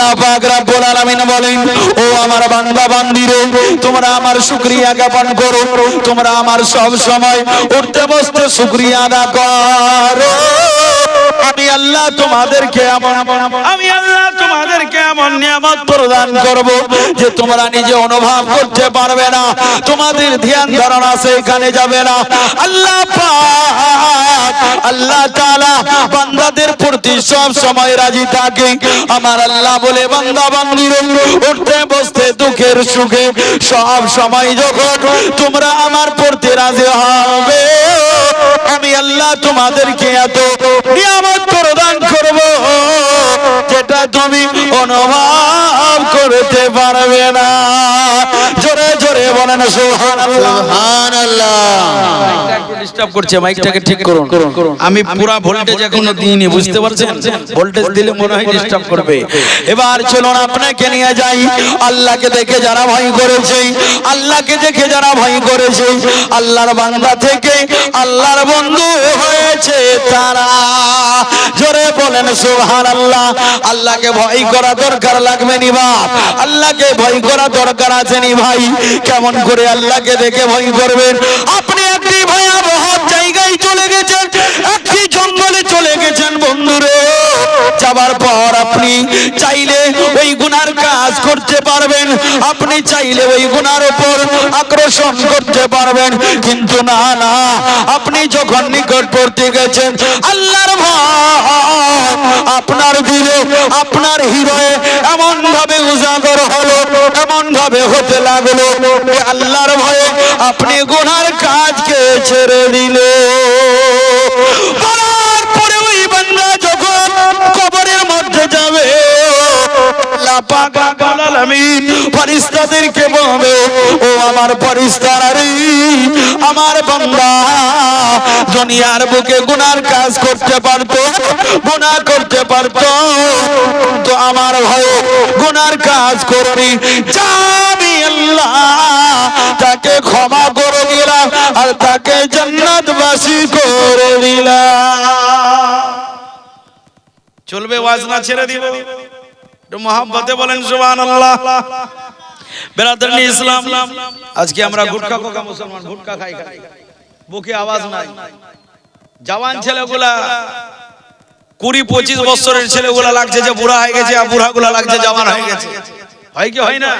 আল্লাহ পাক রব্বুল আলামিন বলেন, ও আমার বান্দা, বান্দিরে, তোমরা আমার শুকরিয়া জ্ঞাপন করো, তোমরা আমার সব সময় উঠতে বসতে শুকরিয়া আদা করো। আল্লাহ তোমাদেরকে এমন আমি আল্লাহ তোমাদেরকে এমন নিয়ামত প্রদান করব যে তোমরা নিজে অনুভব করতে পারবে না। তোমাদের ধ্যান ধারণা সেখানে যাবে না। আল্লাহ আল্লাহ তাআলা বান্দাদের প্রতি সব সময় রাজি থাকে। আমার আল্লাহ বলে, বান্দা বান্দির উঠতে, বসতে, দুঃখের সুখে সব সময় যখন তোমরা আমার প্রতি রাজি হবে আমি আল্লাহ তোমাদেরকে এত নিয়ামত প্রদান করব যেটা তুমি অনুভব করতে পারবে না। জোরে জোরে বলেন ডিস্টার্ব আল্লাহর বান্দা থেকে আল্লাহর বন্ধু হয়েছে তারা। জোরে বলেন সুহান আল্লাহ আল্লাহকে ভয় করা দরকার লাগবে নি আল্লাহকে ভয় করা দরকার আছে নি ভাই। কেমন করে আল্লাহকে দেখে ভয় করবেন? আপনি একটি ভয়াবহ জায়গায় চলে গেছেন, একটি জঙ্গলে চলে গেছেন বন্ধুরে। যাবার পর আপনি চাইলে ওই গুনার কাজ করতে পারবেন, আপনি চাইলে ওই গুনার উপর আকর্ষণ করতে পারবেন, কিন্তু না না, আপনি যখন নিকট নিকটবর্তী গেছেন, আল্লাহর আপনার দিলে আপনার হৃদয়ে এমন ভাবে উজাগর হলো ভাবে হতে লাগল আল্লাহর ভয়ে আপনি গুনার কাজকে ছেড়ে দিলে ফেরেশতাদেরকে বলবে, ও আমার আমার দুনিয়ার বুকে গুনার কাজ করতে পারতো করতে পারতো তো আমার গুনার কাজ করবি আল্লাহ, তাকে ক্ষমা করে দিলাম আর তাকে জান্নাতবাসী করে দিলাম। চলবে ছেড়ে দিব? মহাব্বতে বলেন, সুবহানাল্লাহ। বেরাদার ইসলাম, আজকে আমরা গুটখা কোকা মুসলমান খাই খাই। বুকে আওয়াজ নাই। জওয়ান ছেলেগুলা, কুড়ি পঁচিশ বছরের ছেলেগুলা লাগছে যে বুড়া হয়ে গেছে আর বুড়াগুলা লাগছে জওয়ান হয়ে গেছে। হয় কি হয় না?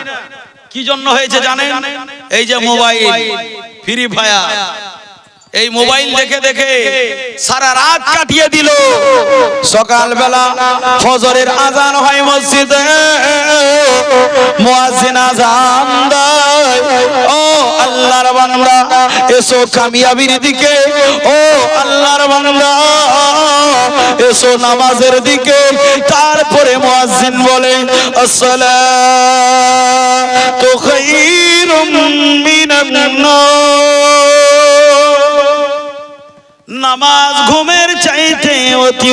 কি জন্য হয়েছে জানেন? এই যে মোবাইল, ফ্রি ফায়ার। এই মোবাইল দেখে দেখে সারা রাত কাটিয়ে দিল। সকালবেলা ফজরের আজান হয় মসজিদে। মুয়াজ্জিন আজান দেয়। ও আল্লাহর বান্দা এসো কামিয়াবির দিকে। ও আল্লাহর বান্দা এসো নামাজের দিকে। তারপরে মুয়াজ্জিন বলে আসসালাতু খায়রুম মিনান নার। নামাজ ঘুমের চাইতে অতি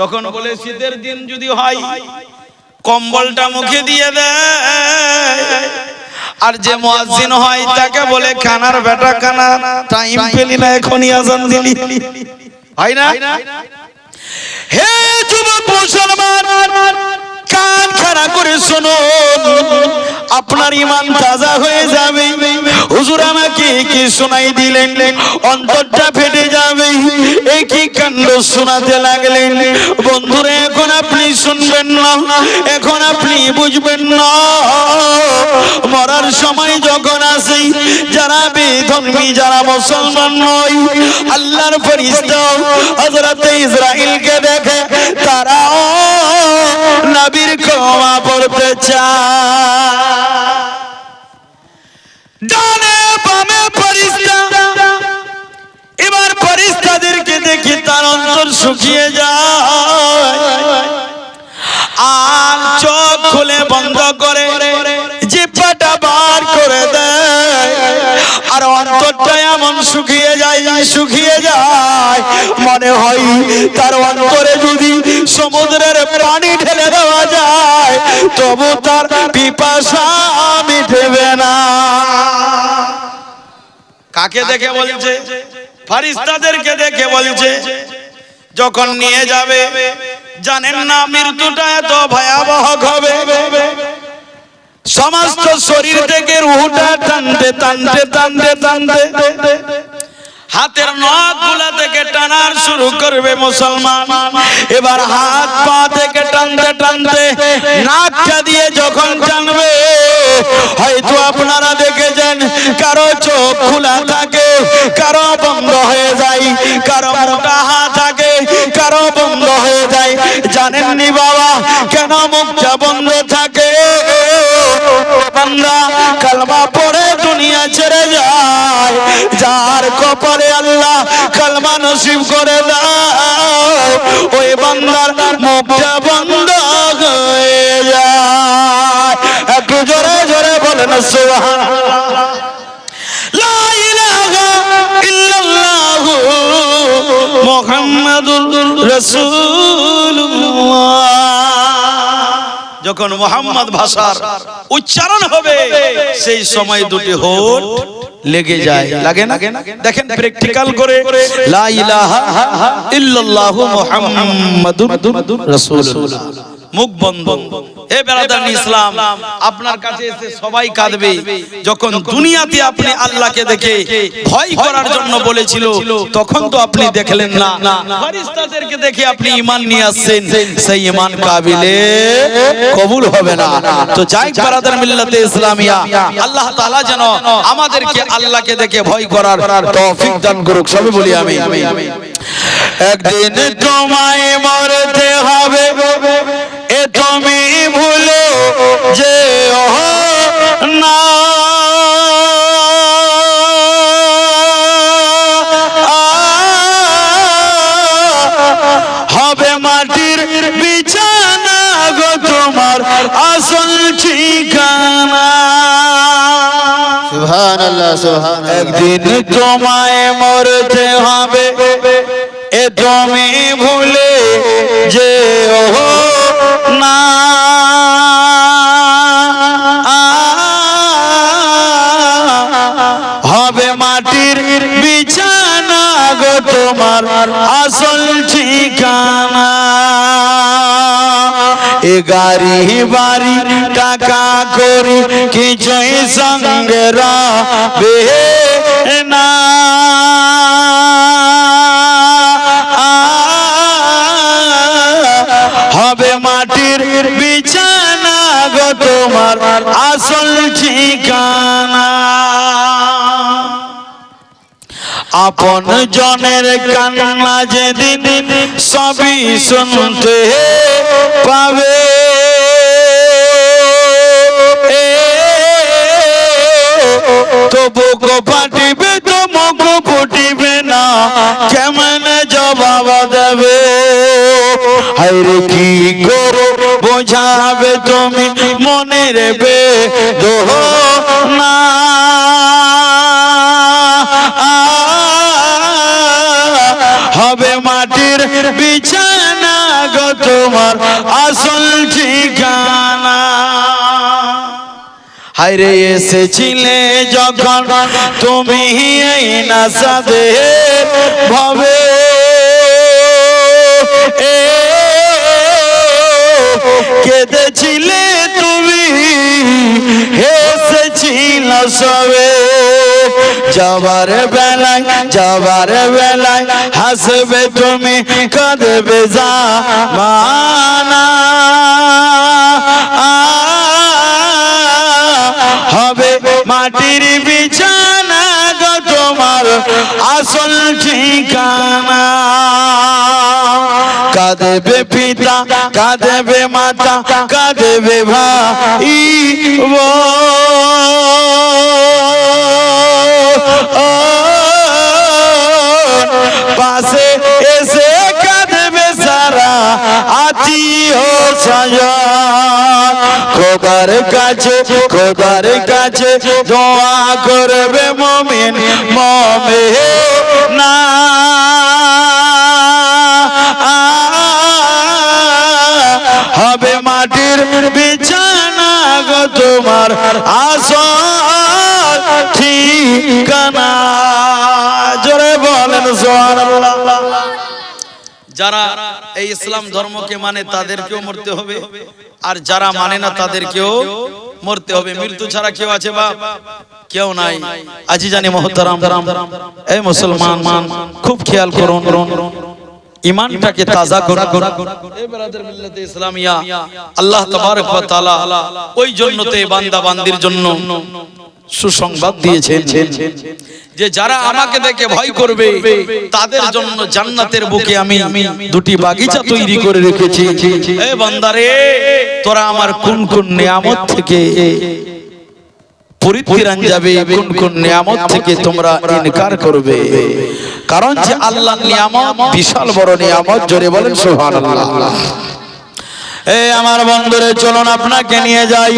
তখন বলে, শীতের দিন যদি হয়, কম্বলটা মুখে দিয়ে দেয় আর যে মুয়াজ্জিন হয়, তাকে বলে, খানার বেটা খানা, টাইম পেলি না, এখনই আজান দিলি। হয় না? হে যুবক, মুসলমান! কান খাড়া করে শোনো। আপনার ইমান তাজা হয়ে যাবে। হুজুর আমাকে কি শোনাই দিলেন? অন্তরটা ফেটে যাবে। কি কাণ্ড শোনাতে লাগলেন? বন্ধুরা, এখন আপনি শুনবেন না। এখন আপনি বুঝবেন না। মরার সময় যখন আসে, যারা বেধর্মী, যারা মুসলমান নয়, আল্লাহর ফরিস্তা হযরত ইসরাইলকে দেখে, তারাও নবীর ক্ষমা পড়তে ডানে এবার ফরিস্তাদেরকে দেখে তার অন্তর শুকিয়ে যায়। চোখ খুলে বন্ধ করে জিব্বাটা বার করে দেয়। আর অন্তরটা এমন শুকিয়ে যায় শুকিয়ে যায়। মনে হয় তার অন্তরে যদি সমুদ্রের পানি ঢেলে দেওয়া যায় তবু তার পিপাসা মিটবে না। কাকে দেখে বলছে? ফারিস্তাদেরকে দেখে বলছে যখন নিয়ে যাবে জানেন না মৃত্যুটা এত ভয়াবহ হবে। সমস্ত শরীর থেকে রুহটা টানতে টানতে টানতে টানতে। হাতের নখগুলা থেকে টানার শুরু করবে মুসলমান। এবার হাত পা থেকে টানতে টানতে নাকটা দিয়ে যখন টানবে হয়তো আপনারা দেখেছেন কারও চোখ খোলা থাকে কারও বন্ধ হয়ে যায় কারও মোটা হাত থাকে কারও বন্ধ হয়ে যায়। জানেননি বাবা কেন মুখটা বন্ধ যার কপালে আল্লাহ কালমা নসিব করে দাও, ওই বান্দার মুখটা বন্ধ হয়ে যায়। একটু জোরে জোরে বলেন, সুবহানাল্লাহ। লা ইলাহা ইল্লাল্লাহ মুহাম্মাদুর রাসূলুল্লাহ। যখন মোহাম্মদ ভাষার উচ্চারণ হবে সেই সময় দুটি হোট লেগে যায়। লাগে না? দেখেন প্র্যাকটিক্যাল করে লা ইলাহা ইল্লাল্লাহু মুহাম্মাদুর রাসূলুল্লাহ। মুখ বন্ধ। হে ইসলাম আপনার কাছে এসে সবাই কাঁদবে। যখন দুনিয়াতে আপনি আল্লাহকে দেখে ভয় করার জন্য বলেছিল তখন তো আপনি দেখলেন না। ফেরেশতাদেরকে দেখে আপনি ঈমান নিয়ে আসছেন। সেই ঈমান কাবিলে কবুল হবে না। তো যাই মিল্লাতে ইসলামিয়া আল্লাহ তাআলা যেন আমাদেরকে আল্লাহকে দেখে ভয় করার তৌফিক দান করুক। সবে বলি আমি। একদিন তোমায় মরতে আসল ঠিকানা। একদিন তোমায় মরতে হবে এ তুমি গাড়ি বাড়ি টাকা করি, কিছুই সঙ্গে রাবে না। হবে মাটির বিছানা গো তোমার আসল ঠিকানা। আপন জনের কান্না যেদিন সবই শুনতে পাবে। তবু গো ফাটিবে তো মুখ ফুটিবে না। কেমন জবাব দেবে? হাইরে কি করো, বোঝাবে তুমি মনে রেবে? হবে মাটির বিছানা গো তোমার। আসল ঠিকানা হাইরে এসেছিলে যখন তুমি এই নাসাদে ভবে এ কেঁদেছিলে তুমি হেসেছিল সবে যাবার বেলায় যাবার বেলায়, হাসবে তুমি, কাঁদবে যা মানা হবে মাটির বিছানা গো তোমার আসল ঠিকানা। কাঁদবে পিতা, কাঁদবে মাতা, কাঁদবে ভাই খোদার কাছে খোদার কাছে দোয়া করবে মমিন মমে না। হবে মাটির বিছানা গো তোমার আসল ঠিকানা। জোরে বলেন সুবহানাল্লাহ। যারা এই ইসলাম ধর্মকে মানে তাদেরকেও মরতে হবে, আর যারা মানে না তাদেরকেও মরতে হবে। মৃত্যু ছাড়া কেউ আছে বা কেউ নাই। আজি জানি মহতারাম, এই মুসলমান মান খুব খেয়াল করুন, ইমানটাকে তাজা করা করা ইসলামিয়া, আল্লাহ তাবারক ওয়া তাআলা ওই জন্য তো এই বান্দা বান্দির জন্য সুসংবাদ দিয়েছেন যে যারা আমাকে দেখে ভয় করবে, তাদের জন্য জান্নাতের বুকে আমি দুটি বাগিচা তৈরি করে রেখেছি। এ তোরা আমার কোন কোন নিয়ামত থেকে করবে? কারণ যে আল্লাহ নিয়ামত, বিশাল বড় নিয়ামত, জোরে বলেন সুবহানাল্লাহ। আমার বন্ধুরে, চলুন আপনাকে নিয়ে যাই।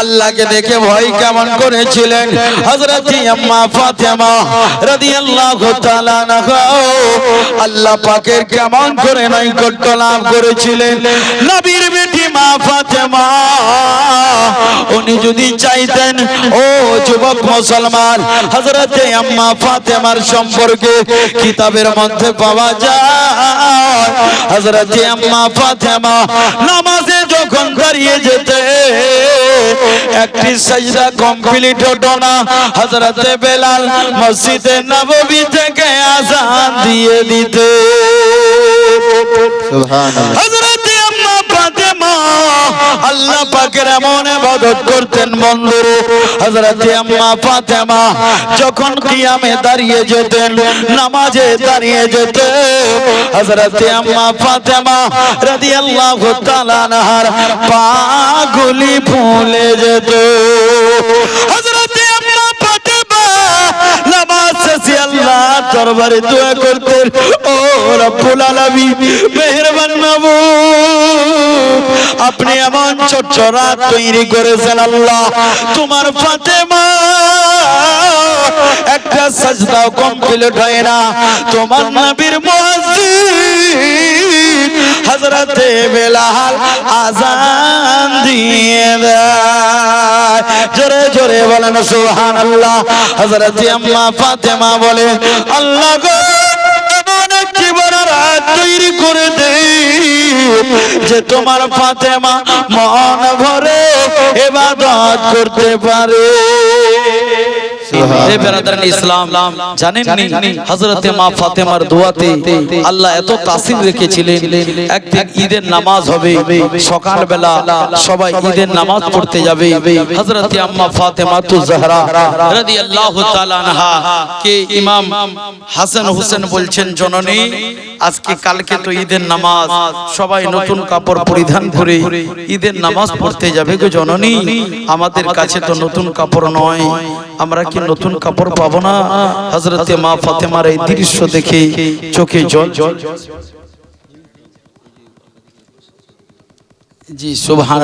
আল্লাহকে দেখে ভয় কেমন করেছিলেন? আল্লাহ পাকের কেমন করে লাভ করেছিলেন? নবীর বেটি মা ফাতেমা, উনি যদি চাইতেন, ও যুবক মুসলমান আম্মা ফাতেমার সম্পর্কে কিতাবের মধ্যে পাওয়া যায়। হযরত আম্মা ফাতেমা নামাজে যখন দাঁড়িয়ে যেতে একটি সাজদা কমপ্লিট হতো না। হযরতে বেলাল মসজিদে নববী থেকে আজান দিয়ে দিতে। ফাতেমা আল্লাহ পাকের এমন ইবাদত করতেন বন্ধুরে, হযরত আম্মা ফাতেমা, যখন কিয়ামে দাঁড়িয়ে যেতেন, নামাজে দাঁড়িয়ে যেতেন, হযরত আম্মা ফাতেমা রাদিয়াল্লাহু তাআলা আনহার পাগুলি ফুলে যেত। হযরতে আল্লাহ দরবারে দোয়া ও রব্বুল আলামিন, মেহেরবান আপনি এমন রাত তৈরি করেছেন আল্লাহ, তোমার ফাতেমা একটা সাজদা কমপ্লিট হয় না, তোমার নবীর মুয়াজ্জিন হযরতে বেলাল আজান দিয়ে দেয়। জোরে জোরে বলেন, সুবহানাল্লাহ। হযরতে আম্মা ফাতেমা বলে আল্লাহ গো এমন একটি বড় রাত তৈরি করে যে তোমার ফাতেমা মন ভরে এবাদত করতে পারে। এ বেরাদারান ইসলাম জানেন নি হযরতে মা ফাতেমার দোয়াতে আল্লাহ এত তাসির রেখেছিলেন একদিন ঈদের নামাজ হবে সকাল বেলা সবাই ঈদের নামাজ পড়তে যাবে। হযরতে আম্মা ফাতেমা তু জাহরা রাদিয়াল্লাহু তাআলা আনহা কে ইমাম হাসান হোসেন বলছেন জননী আজকে কালকে তো ঈদের নামাজ সবাই নতুন কাপড় পরিধান করে ঈদের নামাজ পড়তে যাবে গো জননী আমাদের কাছে তো নতুন কাপড় নয় আমরা কি নতুন কাপড় পাবো না। হজরতে মা ফাতেমার এই দৃশ্য দেখে চোখে জল। জি সুবহান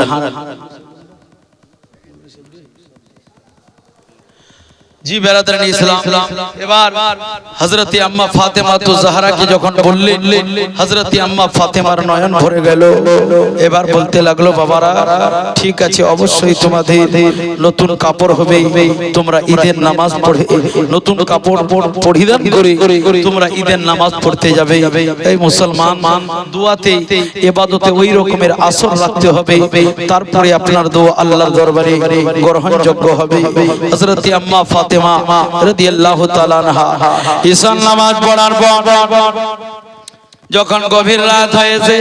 নতুন কাপড় ঈদের নামাজ পরিধান করে তোমরা ঈদের নামাজ পড়তে যাবে। এই মুসলমান, দুয়াতে, এবাদতে ওই রকমের আসর রাখতে হবে, তারপরে আপনার দোয়া আল্লাহর দরবারে গ্রহণযোগ্য হবে। আম্মা ফাতেমা রাদিয়াল্লাহু তাআলা আনহা। ঈশান নামাজ পড়ার পর যখন গভীর রাত হয়েছে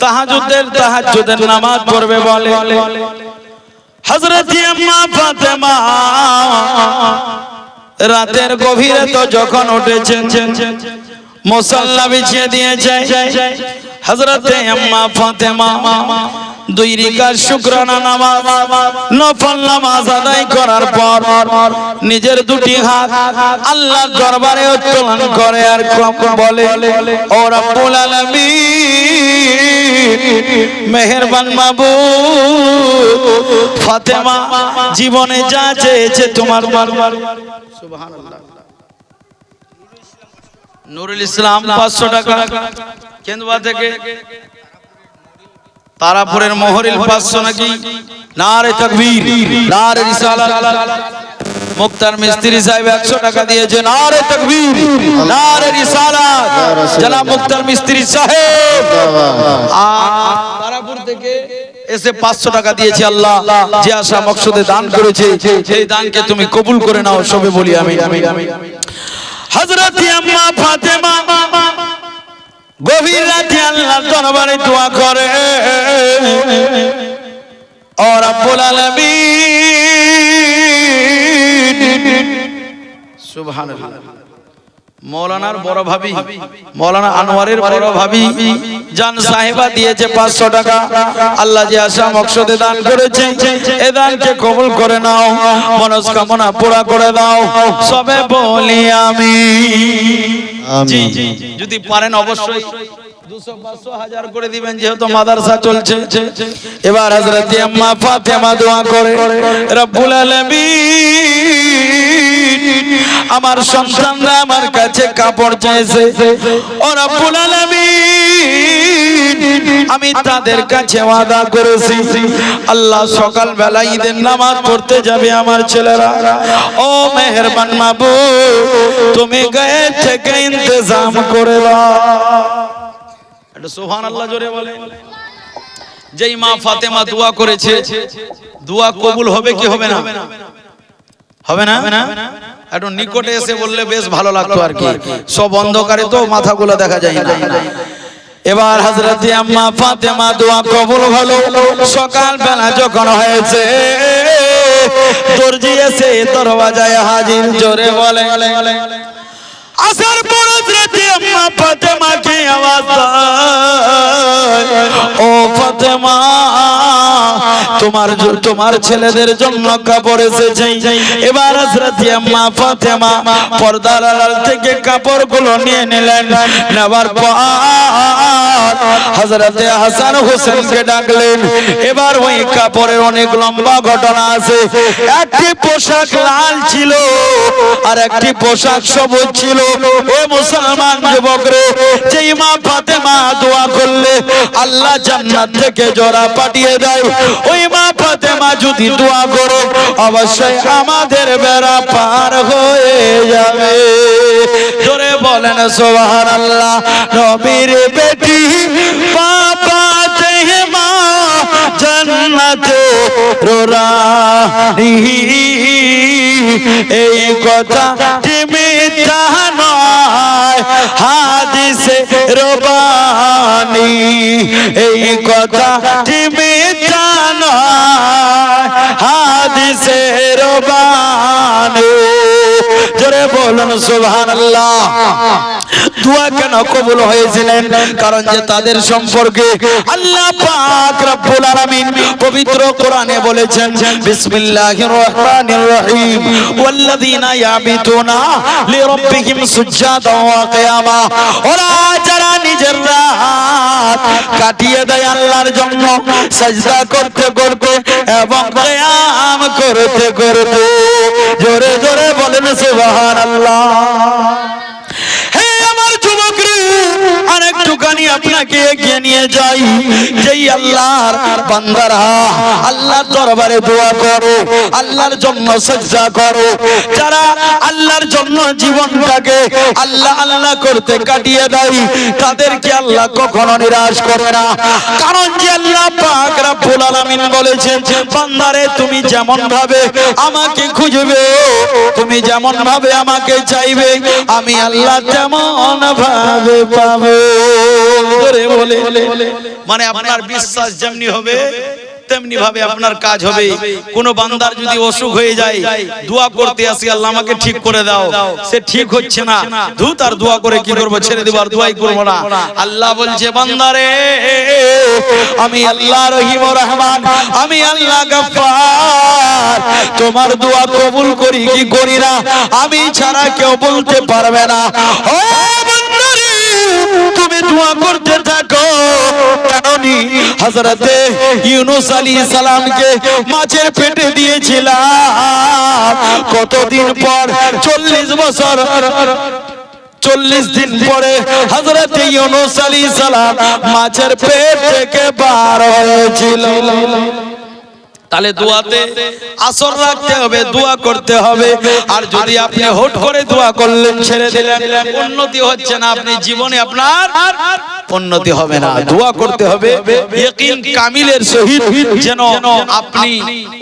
তাহাজ্জুদের তাহাজ্জুদের নামাজ পড়বে বলে হযরতে আম্মা ফাতেমা রাতের গভীরে তো যখন উঠেছেন মুসাল্লা বিছিয়ে দিয়েছে, হযরতে আম্মা ফাতেমা দুই রিকার শুকরানা নামাজ নফল নামাজ আদায় করার পর নিজের দুটি হাত আল্লাহর দরবারে উত্তোলন করে আর বলে ও রব্বুল আলামিন মেহেরবান মাবুদ ফাতেমা জীবনে যা চেয়েছে তোমার সুবহানাল্লাহ। নুরুল ইসলাম পাঁচশো টাকা কেন্দুয়া থেকে তারাপুরের মোহরিল পাঁচশো নাকি? না নারে তকবীর নারে রিসালাত। মুক্তার মিস্ত্রি সাহেব একশো টাকা দিয়েছেন আরে তকবীর নারে রিসালাত। জনাব মুক্তার মিস্ত্রি সাহেব। আর তারাপুর থেকে এসে পাঁচশো টাকা দিয়েছে আল্লাহ। যে আশা মকসদে দান করেছে সেই দানকে তুমি কবুল করে নাও সবে বলি আমি। হযরত আম্মা ফাতেমা গভীর রাতে আল্লাহ দরবারে দোয়া করে। ও সুভান আলামিন। সুবহানাল্লাহ। মৌলানার বড় ভাবি মৌলানা আনোয়ারের বড় ভাবি জান সাহেবা দিয়েছে পাঁচশো টাকা। আল্লাহ যে আশা মকসদে দান করেছে এ দানকে কবুল করে নাও মনস্কামনা পুরা করে দাও। সবে বলি আমি। যদি পারেন অবশ্যই। চলছে। এবার করে আমার সন্তানরা আমার কাছে কাপড় চাইছে। ও রব্বুল আমি তাদের কাছে ওয়াদা করেছি, আল্লাহ সকাল বেলা ঈদের নামাজ পড়তে যাবে আমার ছেলেরা। ও মেহেরবান মাবু তুমি গায়ে থেকে ইন্তজাম করে দাও। একটু সোহান আল্লাহ জোরে বলে। যেই মা ফাতেমা দোয়া করেছে দোয়া কবুল হবে কি হবে না? হবে না। একটু নিকটে এসে বললে বেশ ভালো লাগতো আর কি। সব অন্ধকারে তো মাথাগুলো দেখা যায় না। এবার হজরত আম্মা ফাতেমা দোয়া কবুল হলো। সকাল বেলা যখন হয়েছে দর্জি এসে দরওয়াজায় হাজির জোরে বলে। আসার পর হজরত আম্মা ফাতেমাকে ফাতেমা তোমার তোমার ছেলেদের জন্য কাপড় এসেছে এবার আম্মা ফাতেমা পর্দার আড়াল থেকে কাপড়গুলো নিয়ে নিলেন। নেবার পর হযরত হাসান হোসেনকে ডাকলেন। এবার ওই কাপড়ের অনেক লম্বা ঘটনা আছে। একটি পোশাক লাল ছিল আর একটি পোশাক সবুজ ছিল। ও মুসলমান যুবক রে যেই মা ফাতেমা দোয়া করলে আল্লাহ জান্নাত থেকে জোড়া পাঠিয়ে দেয়। ওই মা ফাতেমা যদি দোয়া করো, অবশ্যই আমাদের বেড়া পার হয়ে যাবে। জোরে বলেন সোহার আল্লাহ নবীর বেটি এই কথা মিথ্যা নয় হাদিসে রবানি এই কথা মিথ্যা নয় হাদিসে রবানি। জোরে বলুন, সুবহানাল্লাহ। দোয়া কেন কবুল হয়েছিলেন? কারণ যে তাদের সম্পর্কে আল্লাহ পাক রব্বুল আলামিন পবিত্র কোরআনে বলেছেন, বিসমিল্লাহির রহমানির রহিম। ওয়াল্লাযীনা ইয়াবিতুনা লিরাব্বিহিম সুজদান ওয়া কিয়ামা। ওরা যারা নিজের রাত কাটিয়ে দেয় আল্লাহর জন্য, সাজদা করতে করতে এবং ব্যায়াম করতে করতে জোরে জোরে বলেন সুবহানাল্লাহ। হে আমার যুবক রে আরেকটুখানি আপনাকে এগিয়ে নিয়ে যাই। যেই আল্লাহর বান্দারা, আল্লাহর দরবারে দোয়া করো, আল্লাহর জন্য সজ্জা করো। যারা আল্লাহর জন্য জীবনটাকে আল্লাহ আল্লাহ করতে কাটিয়ে দেয়, তাদেরকে আল্লাহ কখনো নিরাশ করে না। কারণ যে আল্লাহ পাক রব্বুল আলামিন বলেছেন, বান্দারে, তুমি যেমন ভাবে আমাকে খুঁজবে, তুমি যেমন ভাবে আমাকে চাইবে, আমি আল্লাহ তেমন ভাবে পাবো। মানে আপনার বিশ্বাস যেমনি হবে তেমনি ভাবে আপনার কাজ হবে। কোন বান্দার যদি অসুখ হয়ে যায় দোয়া করতে আসি আল্লাহ আমাকে ঠিক করে দাও। সে ঠিক হচ্ছে না। ধু তার দোয়া করে কি করব ছেড়ে দেবো আর দোয়াই করব না। আল্লাহ বলছে বান্দারে আমি আল্লাহ রহিম ও রহমান। আমি আল্লাহ গাফফার। তোমার দোয়া কবুল করি কি করি না? আমি ছাড়া কেউ বলতে পারবে না। ও দোয়া করতে থাকো। কারণই হযরতে ইউনুস আলাইহিস সালামকে মাছের পেটে দিয়েছিলাম। কতদিন পর? 40 বছর। চল্লিশ দিন পরে হজরত ইউনুস আলী সালাম মাছের পেট থেকে বার হয়েছিল। তাহলে দোয়াতে আসর রাখতে হবে দোয়া করতে হবে। আর যদি আপনি হুট করে দোয়া করলেন ছেড়ে দিলেন উন্নতি হচ্ছে না আপনি জীবনে আপনার উন্নতি হবে না। দোয়া করতে হবে ইয়কিন কামিলের সহিত যেন আপনি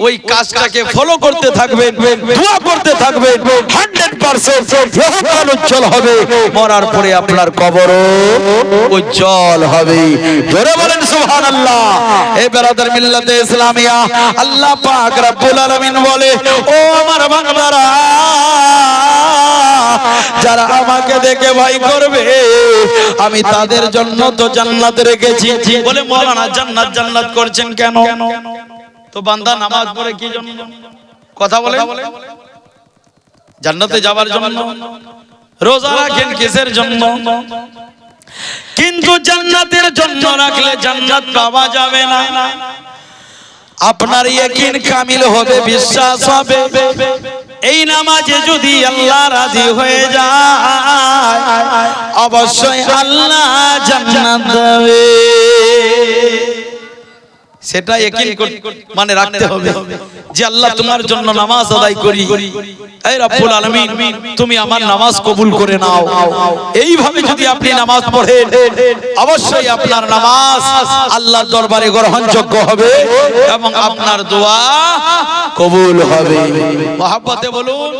ওই কাজটাকে ফলো করতে থাকবেন দোয়া করতে থাকবেন 100% ইহকাল উজ্জ্বল হবে। মরার পরে আপনার কবরও উজ্জ্বল হবে। জোরে বলেন সুবহানাল্লাহ। এই বেরাদার মিল্লাতে ইসলামিয়া আল্লাহ পাক রব্বুল আলামিন বলে, ও আমার বান্দারা, যারা আমাকে দেখে ভয় করবে, আমি তাদের জন্য তো জান্নাত রেখেছি। বলে মৌলানা জান্নাত জান্নাত করছেন কেন? তো বান্দা নামাজ পড়ে কি জন্য? কথা বলে জান্নাতে যাওয়ার জন্য? রোজা রাখেন কিসের জন্য? কিন্তু জান্নাতের জন্য রাখলে জান্নাত পাওয়া যাবে না। আপনার ইয়াকিন কামিল হবে বিশ্বাস হবে। এই নামাজে যদি আল্লাহ রাজি হয়ে যায় অবশ্যই আল্লাহ জান্নাত দেবে। সেটা ইয়কিন মানে রাখতে হবে। যে আল্লাহ তোমার জন্য নামাজ আদায় করি। এই রব্বুল আলামিন তুমি আমার নামাজ কবুল করে নাও। এইভাবে যদি আপনি নামাজ পড়েন অবশ্যই আপনার নামাজ আল্লাহর দরবারে গ্রহণযোগ্য হবে এবং আপনার দোয়া কবুল হবে। মহাব্বতে বলুন